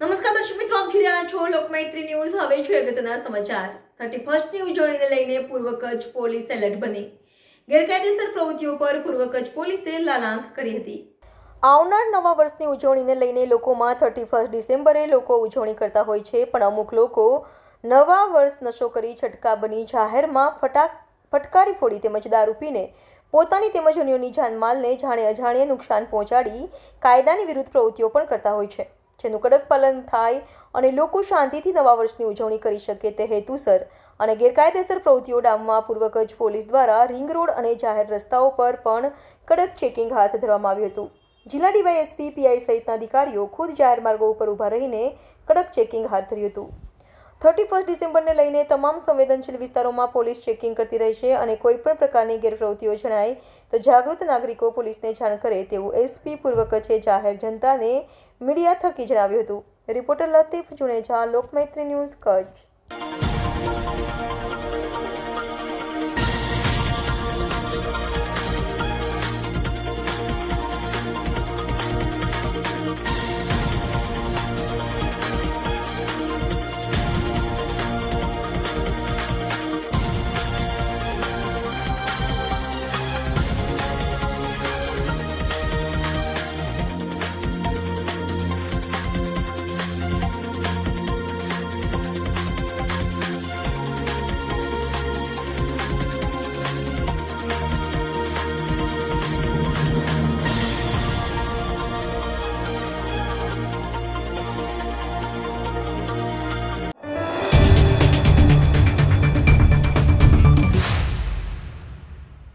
નમસ્કાર દર્શક મિત્રો, આપ જોઈ રહ્યા છો લોકમૈત્રી ન્યૂઝ. હવે છે અગત્યના સમાચાર. થર્ટી ફર્સ્ટની ઉજવણીને લઈને પૂર્વ કચ્છ પોલીસ એલર્ટ બની. ગેરકાયદેસર પ્રવૃત્તિઓ પર પૂર્વ કચ્છ પોલીસે લાલાંક કરી હતી. આવનાર નવા વર્ષની ઉજવણીને લઈને લોકોમાં થર્ટી ફર્સ્ટ ડિસેમ્બરે લોકો ઉજવણી કરતા હોય છે, પણ અમુક લોકો નવા વર્ષ નશો કરી છટકા બની જાહેરમાં ફટાક, ફટકારી ફોડી તેમજ દારૂ પીને પોતાની તેમજ અન્યોની જાનમાલને જાણે અજાણ્યે નુકસાન પહોંચાડી કાયદાની વિરુદ્ધ પ્રવૃત્તિઓ પણ કરતા હોય છે. જેનું કડક પાલન થાય અને લોકો શાંતિથી નવા વર્ષની ઉજવણી કરી શકે તે હેતુસર અને ગેરકાયદેસર પ્રવૃત્તિઓ ડામવા પૂર્વ કચ્છ પોલીસ દ્વારા રિંગ રોડ અને જાહેર રસ્તાઓ પર પણ કડક ચેકિંગ હાથ ધરવામાં આવ્યું હતું. જિલ્લા ડીવાયએસપી પીઆઈ સહિતના અધિકારીઓ ખુદ જાહેર માર્ગો ઉપર ઊભા રહીને કડક ચેકિંગ હાથ ધર્યું હતું. થર્ટી ફર્સ્ટ ડિસેમ્બરને લઈને તમામ સંવેદનશીલ વિસ્તારોમાં પોલીસ ચેકિંગ કરતી રહેશે અને કોઈ પણ પ્રકારની ગેરપ્રવૃત્તિઓ જણાય તો જાગૃત નાગરિકો પોલીસને જાણ કરે તેવું એસપી પૂર્વ કચ્છે જાહેર જનતાને મીડિયા થકી જણાવ્યું હતું. Reporter Latif Juneja, Lokmaitri news Kutch.